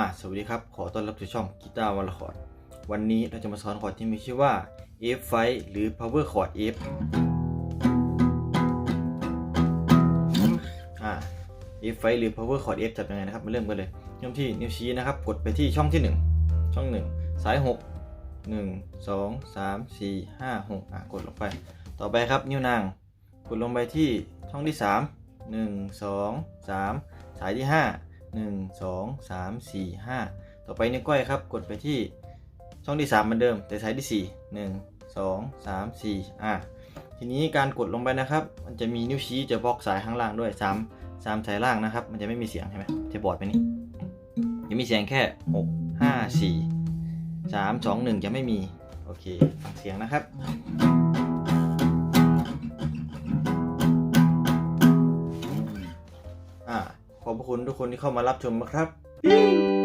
อ่าสวัสดีครับ ขอต้อนรับสู่ช่องกีตาร์วันละคอร์ดวันนี้เราจะมาสอนคอร์ดที่มีชื่อว่า F ไฟหรือ Power Chord F อ่า F ไฟหรือ Power Chord F จับยังไงนะครับ มาเริ่มกันเลยเริ่มที่นิ้วชี้นะครับ กดไปที่ช่องที่ 1 ช่อง 1 สาย 6 1 2 3 4 5 6อะกดลงไป ต่อไปครับนิ้วนาง กดลงไปที่ช่องที่ 3 1 2 3 สายที่ 5 1 2 3 4 5 ต่อไปนิ้วก้อยครับ กดไปที่ช่องที่ 3 เหมือนเดิม แต่สายที่ 4 1 2 3 4อะทีนี้การกดลงไปนะครับ มันจะมีนิ้วชี้จะบล็อกสายข้างล่างด้วย 3 3 สายล่างนะครับ มันจะไม่มีเสียงใช่ไหมจะบอดไปนี่จะมีเสียงแค่ 6 5 4 3 2 1 จะไม่มี โอเค ฟังเสียงนะครับ คุณทุกคนที่เข้ามารับชมนะครับ